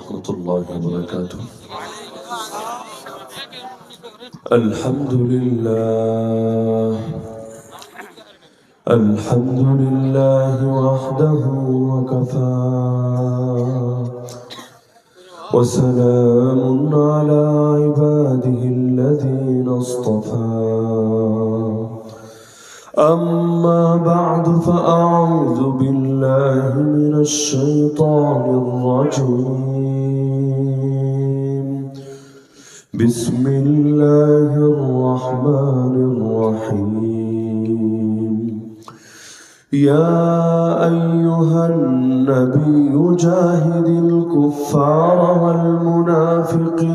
ورحمة الله وبركاته. الحمد لله. الحمد لله وحده وكفى. وسلام على عباده الذين اصطفى. أما بعد فأعوذ بالله من الشيطان الرجيم. بسم الله الرحمن الرحيم. يا أيها النبي جاهد الكفار والمنافقين.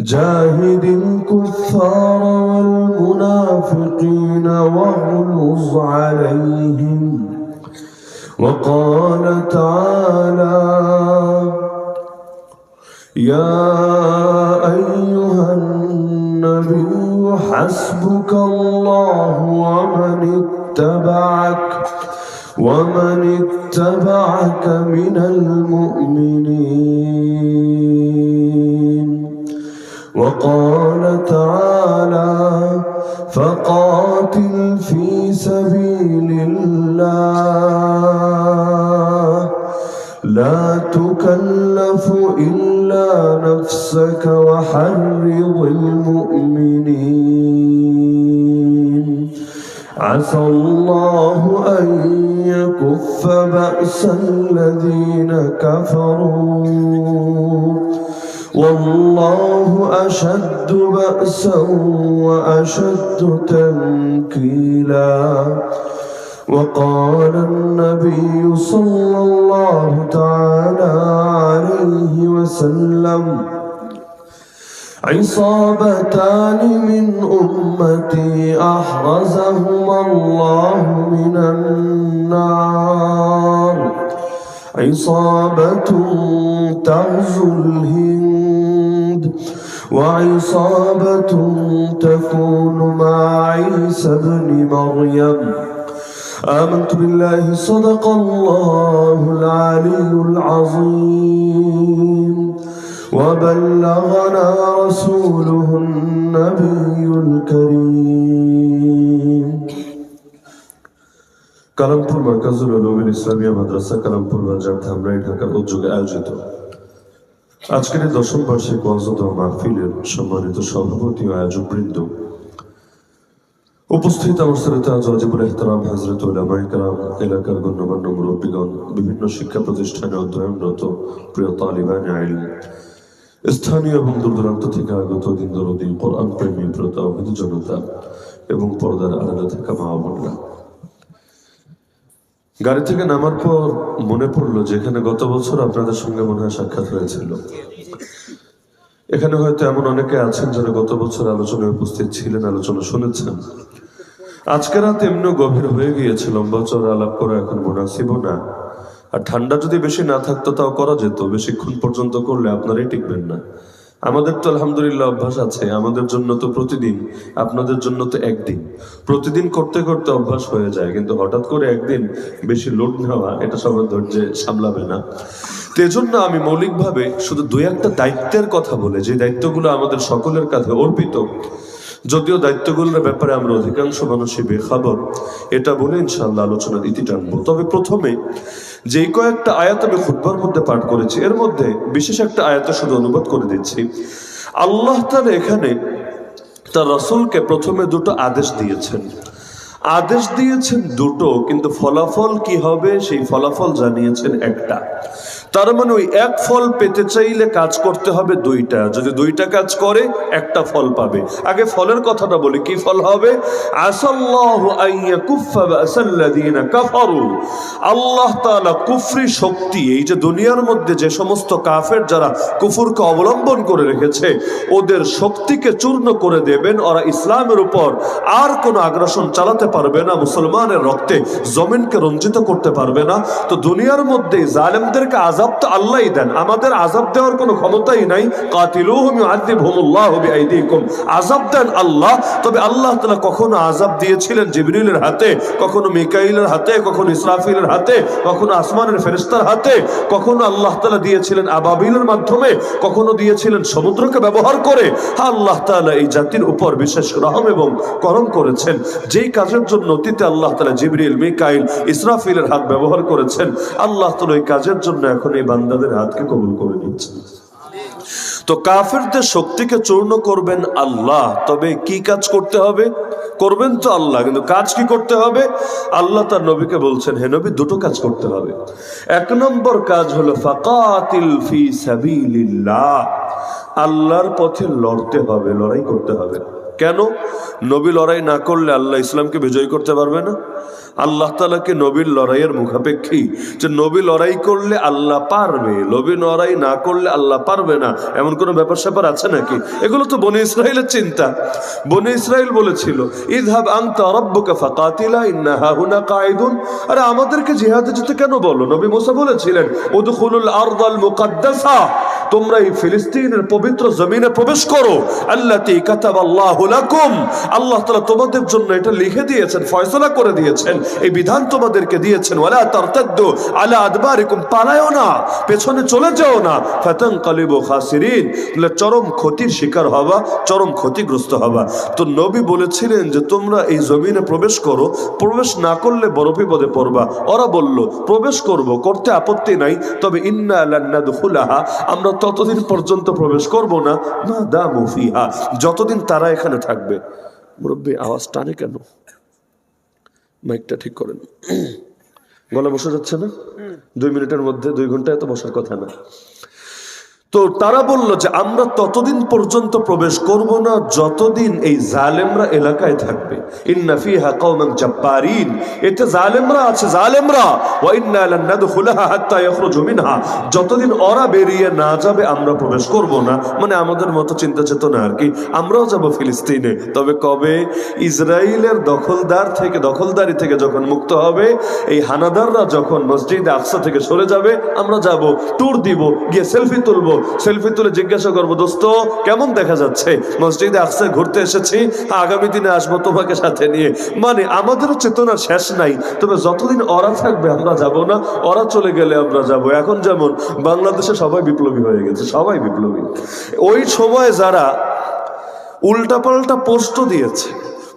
جاهد الكفار والمنافقين واغلظ عليهم وقال تعالى يا أيها النبي حسبك الله ومن اتبعك ومن اتبعك من المؤمنين وقال تعالى فقاتل في سبيل الله. لا تكلف إلا نفسك وحرض المؤمنين. عسى الله أن يكف بأس الذين كفروا. والله أشد بأسا وأشد تنكيلا. وقال النبي صلى الله تعالى عليه وسلم عصابتان من أمتي أحرزهما الله من النار. عصابة تغزو الهند وعصابة تكون مع عيسى ابن مريم. آمنت بالله صدق الله العلي العظيم. وبلغنا رسوله النبي الكريم. কালামপুর মার্কাজুল উলুমিন ইসলামিয়া মাদ্রাসা, কালামপুর বাজার ধামরাই ঢাকার উদ্যোগে আয়োজিত। আজকের দশম বার্ষিক ওয়াজত মাহফিলের সম্মানিত সভাপতি ও আয়োজক বৃন্দ উপস্থিত এহতারাম, হজরত এলাকার গণ্যমান্য মুরব্বীগণ, বিভিন্ন শিক্ষা প্রতিষ্ঠানে অধ্যয়নরত প্রিয় তালিবান আইন স্থানীয় এবং দূর দূরান্ত থেকে আগত দিন দরদি কোরআন প্রেমী প্রতা জনতা এবং পর্দার আড়ালে থাকা মা বোনরা। গাড়ি থেকে নামার পর মনে পড়ল যে এখানে গত বছর আপনাদের সঙ্গে মনে হয় সাক্ষাৎ হয়েছিল। এখানে হয়তো এমন অনেকে আছেন যারা গত বছর আলোচনায় উপস্থিত ছিলেন, আলোচনা শুনেছেন। আজকে রাত এমনি গভীর হয়ে গিয়েছে, লম্বা চড়া আলাপ করা এখন মুনাসিব না। আর ঠান্ডা যদি বেশি না থাকতো, তাও করা যেত। বেশিক্ষণ পর্যন্ত করলে আপনারাই টিকবেন না। আমাদের তো আলহামদুলিল্লাহ অভ্যাস আছে, আমাদের জন্য তো প্রতিদিন, আপনাদের জন্য তো একদিন। প্রতিদিন করতে করতে অভ্যাস হয়ে যায়, কিন্তু হঠাৎ করে একদিন বেশি লোড নেওয়া, এটা সবার ধৈর্যে সামলাবে না। তো এজন্য আমি মৌলিকভাবে শুধু দু একটা দায়িত্বের কথা বলে, যে দায়িত্বগুলো আমাদের সকলের কাছে অর্পিত যদিও দায়িত্বগুলোর ব্যাপারে আমরা অধিকাংশ মানুষই বেখবর, এটা বলে ইনশাল্লাহ আলোচনার ইতি টানবো। তবে প্রথমে যেই কয়েকটা আয়াত আমি খুতবার মধ্যে পাঠ করেছি, এর মধ্যে বিশেষ একটা আয়াতে শুধু অনুবাদ করে দিচ্ছি। আল্লাহ তার এখানে তার রসুলকে প্রথমে দুটো আদেশ দিয়েছেন। আদেশ দিয়েছেন দুটো, কিন্তু ফলাফল কি হবে সেই ফলাফল জানিয়েছেন একটা। তার মানে ওই এক ফল পেতে চাইলে কাজ করতে হবে দুইটা। যদি দুইটা কাজ করে, একটা ফল পাবে। আগে ফলের কথাটা বলি, কি ফল হবে? আল্লাহ কুফরি শক্তি, এই যে দুনিয়ার মধ্যে যে সমস্ত কাফের যারা কুফুরকে অবলম্বন করে রেখেছে, ওদের শক্তিকে চূর্ণ করে দেবেন, ওরা ইসলামের উপর আর কোনো আগ্রাসন চালাতে পারবে না, মুসলমানের রক্তে জমিনকে রঞ্জিত করতে পারবে না। তো দুনিয়ার মধ্যে জালেমদেরকে আজাব আজাব তো আল্লাহই দেন। আমাদের আজাব দেওয়ার কোনো ক্ষমতাই নাই। কাতিলুহুম আজাব দেন আল্লাহ। তবে আল্লাহ তাআলা কখনো আজাব দিয়েছিলেন জিবরিলের হাতে কখনো মিকাইলের হাতে কখনো ইসরাফিলের হাতে কখনো আসমানের ফেরেশতার হাতে কখনো আল্লাহ তাআলা দিয়েছিলেন আবাবিলের মাধ্যমে কখনো দিয়েছিলেন সমুদ্রকে ব্যবহার করে। হ্যাঁ, আল্লাহ তাআলা এই জাতির উপর বিশেষ রহম এবং করম করেছেন। যেই কাজের জন্য অতীতে আল্লাহ তাআলা জিবরিল মিকাইল ইসরাফিলের হাত ব্যবহার করেছেন আল্লাহ তাআলা এই কাজের জন্য এখন এই বান্দাদের হাতকে কবুল করে নিচ্ছেন তো কাফেরদের শক্তিকে চূর্ণ করবেন আল্লাহ, তবে কি কাজ করতে হবে? করবেন তো আল্লাহ, কিন্তু কাজ কি করতে হবে? আল্লাহ তার নবীকে বলছেন, হে নবী, দুটো কাজ করতে হবে। এক নম্বর কাজ হলো, ফাকাতিল ফি সাবিলিল্লাহ, আল্লাহর পথে লড়তে হবে, লড়াই করতে হবে। কেন? নবী লড়াই না করলে আল্লাহ ইসলামকে বিজয় করতে পারবে না। আল্লাহ তালাকে নবীর লড়াইয়ের মুখাপেক্ষী যে নবী লড়াই করলে আল্লাহ পারবে, নবী লড়াই না করলে আল্লাহ পারবে না, এমন কোনো ব্যাপার স্যাপার আছে নাকি? এগুলো তো বনে ইসরায়েলের চিন্তা। বনে ইসরায়েল বলেছিল ইদহাব আংতা রব্বুকা ফাকাতিলা আরে আমাদেরকে জিহাদে যেতে কেন বলো? নবী মুসা বলেছিলেন তোমরা এই ফিলিস্তিনের পবিত্র জমিনে প্রবেশ করো। আল্লাহ লাকুম। আল্লাহ তাআলা তোমাদের জন্য এটা লিখে দিয়েছেন, ফয়সলা করে দিয়েছেন। এই বিধান তোমাদেরকে দিয়েছেন, ওয়ালা তারতাদ্দু আলা আদবারিকুম, পালায়ও না, পেছনে চলে যাও না ফাতানকালিবু খাসিরিন। তাহলে চরম ক্ষতির শিকার হবা চরম ক্ষতিগ্রস্ত হবা তো নবী বলেছিলেন যে, তোমরা এই জমিনে প্রবেশ করো, প্রবেশ না করলে বড় বিপদে পড়বা। ওরা বলল, প্রবেশ করব, করতে আপত্তি নাই, তবে ইন্না লান্নাদখুলাহা আমরা ততদিন পর্যন্ত প্রবেশ করব না মা দামু ফিহা। যতদিন তারা এখানে থাকবে। মুরব্বী, আওয়াজ টানে কেন? মাইকটা ঠিক করেন। গলা বসে যাচ্ছে না? দুই মিনিটের মধ্যে দুই ঘন্টায় তো বসার কথা না। তো তারা বলল যে আমরা ততদিন পর্যন্ত প্রবেশ করব না যতদিন এই জালেমরা এলাকায় থাকবে। এতে জালেমরা আছে, জালেমরা। যতদিন ওরা বেরিয়ে না যাবে, আমরা প্রবেশ করব না। মানে আমাদের মতো চিন্তা চেতনা আর কি। আমরাও যাব ফিলিস্তিনে। তবে কবে? ইসরায়েলের দখলদার থেকে, দখলদারি থেকে যখন মুক্ত হবে, এই হানাদাররা যখন মসজিদ আকসা থেকে সরে যাবে, আমরা যাব ট্যুর দিব, গিয়ে সেলফি তুলবো সেলফি তুলে জিজ্ঞাসা করব, দোস্ত, কেমন দেখা যাচ্ছে? মসজিদে আকসায় ঘুরতে এসেছি, আগামী দিনে আসব তোমাকে সাথে নিয়ে। মানে আমাদেরও চেতনা শেষ নাই। তবে যতদিন ওরা থাকবে, আমরা যাব না। ওরা চলে গেলে আমরা যাব। এখন যেমন বাংলাদেশে সবাই বিপ্লবী হয়ে গেছে, সবাই বিপ্লবী। ওই সময় যারা উল্টাপাল্টা পোস্টও দিয়েছে,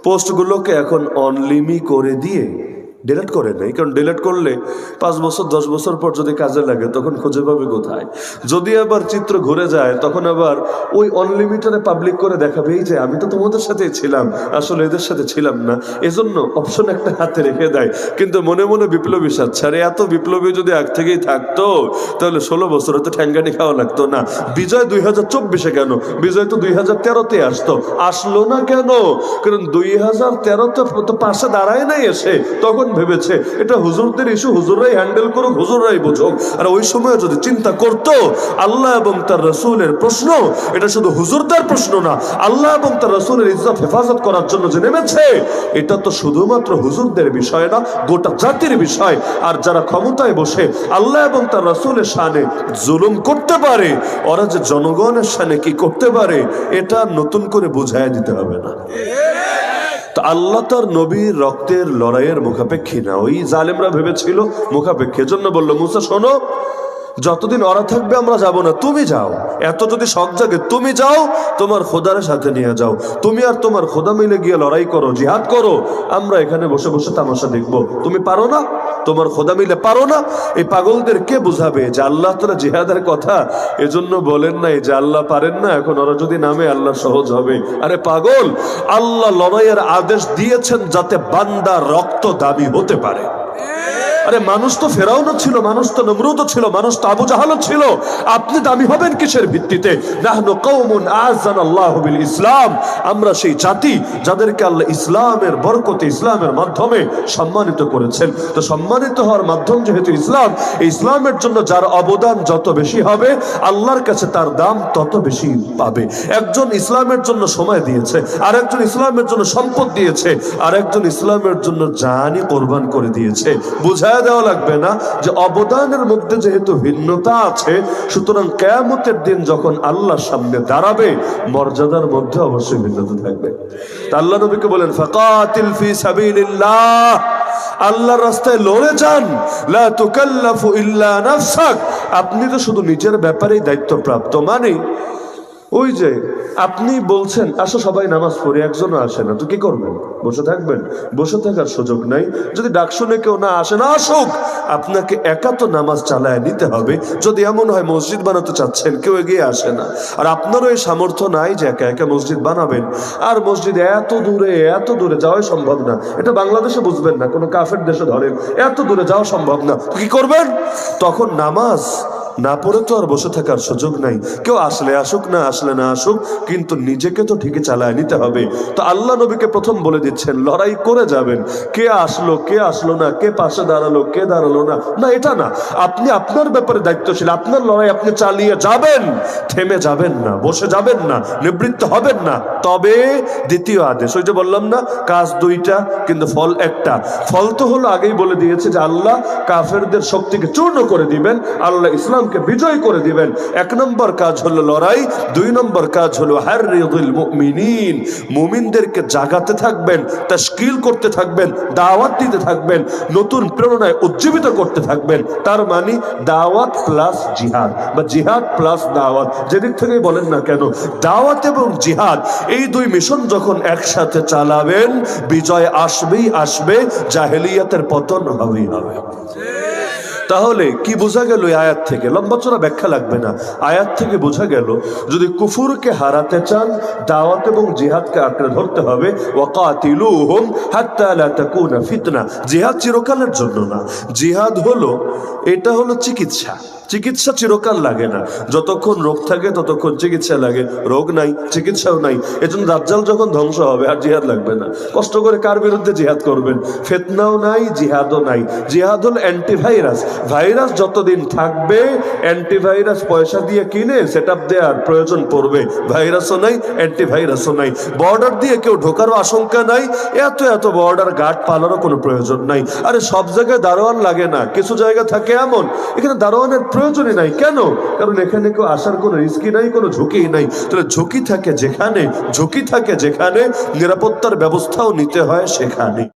পোস্টগুলোকে এখন অনলিমি করে দিয়ে ডিলেট করে নেই। কারণ ডিলেট করলে পাঁচ বছর, দশ বছর পর যদি কাজে লাগে, তখন খুঁজে পাবে কোথায়? যদি আবার চিত্র ঘুরে যায়, তখন আবার ওই অনলিমিটেডে পাবলিক করে দেখাবে, এই যে আমি তো তোমাদের সাথেই ছিলাম, আসলে এদের সাথে ছিলাম না। এজন্য অপশন একটা হাতে রেখে দেয়। কিন্তু মনে মনে বিপ্লবী সাচ্ছে আরে, এত বিপ্লবী যদি আগ থেকেই থাকতো, তাহলে ষোলো বছর তো ঠ্যাঙ্গানি খাওয়া লাগতো না। বিজয় দুই হাজার চব্বিশে কেন? বিজয় তো দুই হাজার তেরোতে আসতো। আসলো না কেন? কারণ দুই হাজার তেরোতে তো পাশে দাঁড়ায় নাই এসে। তখন ভেবেছে, এটা হুজুরদের ইস্যু হুজুররাই হ্যান্ডেল করুক, হুজুররাই বুঝুক। আর ওই সময় যদি চিন্তা করতো, আল্লাহ এবং তার রসুলের প্রশ্ন, এটা শুধু হুজুরদের প্রশ্ন না, আল্লাহ এবং তার রসুলের ইজ্জত, হেফাজত করার জন্য যে নেমেছে, এটা তো শুধুমাত্র হুজুরদের বিষয় না, গোটা জাতির বিষয়। আর যারা ক্ষমতায় বসে আল্লাহ এবং তার রসুলের সানে জুলুম করতে পারে, ওরা যে জনগণের সানে কি করতে পারে, এটা নতুন করে বুঝাই দিতে হবে না। তো আল্লাহ তার নবীর রক্তের লড়াইয়ের মুখাপেক্ষী না। ওই জালেমরা ভেবেছিল মুখাপেক্ষী। জন্য বলল, মুসা, শোনো যতদিন ওরা থাকবে, আমরা যাব না। তুমি যাও। এত যদি শখ জাগে, তুমি যাও, তোমার খোদারের সাথে নিয়ে যাও। তুমি আর তোমার খোদা মিলে গিয়ে লড়াই করো, জিহাদ করো। আমরা এখানে বসে বসে তামাশা দেখব। তুমি পারো না? তোমার খোদা মিলে পারো না? এই পাগলদের কে বুঝাবে যে আল্লাহ তারা জিহাদের কথা? এজন্য বলেন নাই যে আল্লাহ পারেন না, এখন ওরা যদি নামে, আল্লাহ সহজ হবে। আরে পাগল, আল্লাহ লড়াইয়ের আদেশ দিয়েছেন যাতে বান্দা রক্ত দাবি হতে পারে। আরে মানুষ তো ফেরাউনও ছিল, মানুষ তো নমরুদও ছিল, মানুষ তো আবু জাহালও ছিল। আপনি দামি হবেন কিসের ভিত্তিতে? নাহনু আযানাল্লাহু বিল ইসলাম। আমরা সেই জাতি যাদেরকে আল্লাহ ইসলামের বরকতে, ইসলামের মাধ্যমে সম্মানিত করেছেন। তো সম্মানিত হওয়ার মাধ্যম যেহেতু ইসলাম ইসলামের জন্য যার অবদান যত বেশি হবে, আল্লাহর কাছে তার দাম তত বেশি পাবে। একজন ইসলামের জন্য সময় দিয়েছে আর একজন ইসলামের জন্য সম্পদ দিয়েছে আর একজন ইসলামের জন্য জানি কোরবান করে দিয়েছে। বুঝা বুঝায় দেওয়া লাগবে না যে অবদানের মধ্যে যেহেতু ভিন্নতা আছে, সুতরাং কেয়ামতের দিন যখন আল্লাহর সামনে দাঁড়াবে, মর্যাদার মধ্যে অবশ্যই ভিন্নতা থাকবে। তা আল্লাহ নবীকে বলেন, ফাকাতিল ফি সাবিলিল্লাহ। আল্লাহর রাস্তায় লড়ে যান। লা তুকাল্লাফু ইল্লা নাফসাক। আপনি তো শুধু নিজের ব্যাপারেই দায়িত্বপ্রাপ্ত মানে ওই যে, আপনি বলছেন, আসো সবাই নামাজ পড়ে, একজনও আসে না, তো কি করবেন? বসে থাকবেন? বসে থাকার সুযোগ নাই। যদি ডাক শুনে কেউ না আসে, না আসুক! আপনাকে একা তো নামাজ চালায় নিতে হবে। যদি এমন হয় মসজিদ বানাতে চাচ্ছেন, কেউ এগিয়ে আসে না। আর আপনারও এই সামর্থ্য নাই যে একা একা মসজিদ বানাবেন। আর মসজিদ এত দূরে এত দূরে যাওয়াই সম্ভব না। এটা বাংলাদেশে বুঝবেন না, কোনো কাফের দেশে ধরেন, এত দূরে যাওয়া সম্ভব না। কি করবেন? তখন নামাজ না পড়ে তো আর বসে থাকার সুযোগ নাই। কেউ আসলে আসুক না আসলে না আসুক, কিন্তু নিজেকে তো ঠিকই চালায় নিতে হবে। তো আল্লাহ নবীকে প্রথম বলে দিচ্ছেন, লড়াই করে যাবেন। কে আসলো কে আসলো না, কে পাশে দাঁড়াল, কে দাঁড়াল না। না, এটা না। আপনি আপনার ব্যাপারে দায়িত্বশীল, আপনার লড়াই আপনি চালিয়ে যাবেন। থেমে যাবেন না, বসে যাবেন না, নিবৃত্ত হবেন না। তবে দ্বিতীয় আদেশ, ওই যে বললাম না, কাজ দুইটা, কিন্তু ফল একটা। ফল তো হলো আগেই বলে দিয়েছে যে আল্লাহ কাফেরদের শক্তিকে চূর্ণ করে দিবেন। আল্লাহ ইসলামকে বিজয় করে দিবেন। এক নম্বর কাজ হলো লড়াই, দুই নম্বর কাজ হলো হারিদুল মুমিনদেরকে জাগাতে থাকবেন, তাশকিল করতে থাকবেন, দাওয়াত দিতে থাকবেন, নতুন প্রেরণায় উজ্জীবিত করতে থাকবেন। তার মানে দাওয়াত প্লাস জিহাদ বা জিহাদ প্লাস দাওয়াত। যেদিক থেকেই বলেন না কেন, দাওয়াত এবং জিহাদ, এই দুই মিশন যখন একসাথে চালাবেন, বিজয় আসবেই আসবে, জাহেলিয়াতের পতন হবেই হবে। তাহলে কি বোঝা গেল এই আয়াত থেকে? লম্বা চড়া ব্যাখ্যা লাগবে না। আয়াত থেকে বোঝা গেল, যদি কুফুরকে হারাতে চান, দাওয়াত এবং জিহাদকে আঁকড়ে ধরতে হবে ফিতনা। জিহাদ চিরকালের জন্য না। জিহাদ হলো, এটা হলো চিকিৎসা। চিকিৎসা চিরকাল লাগে না। যতক্ষণ রোগ থাকে, ততক্ষণ চিকিৎসা লাগে। রোগ নাই, চিকিৎসাও নাই। এজন্য দাজ্জাল যখন ধ্বংস হবে, আর জিহাদ লাগবে না। কষ্ট করে কার বিরুদ্ধে জিহাদ করবেন? ফেতনাও নাই, জিহাদও নাই। জিহাদ হল অ্যান্টিভাইরাস ভাইরাস যতদিন থাকবে অ্যান্টিভাইরাস পয়সা দিয়ে কিনে সেট আপ দেওয়ার প্রয়োজন পড়বে। ভাইরাসও নাই অ্যান্টিভাইরাসও নাই। বর্ডার দিয়ে কেউ ঢোকারও আশঙ্কা নাই। এত এত বর্ডার গার্ড পালারও কোনো প্রয়োজন নাই। আরে সব জায়গায় দারোয়ান লাগে না। কিছু জায়গা থাকে এমন। এখানে দারোয়ানের প্রয়োজনই নাই। কেন? কারণ এখানে কেউ আসার কোনো রিস্কি নাই, কোনো ঝুঁকি নাই। তাহলে ঝুঁকি থাকে যেখানে, ঝুঁকি থাকে যেখানে, নিরাপত্তার ব্যবস্থাও নিতে হয় সেখানে।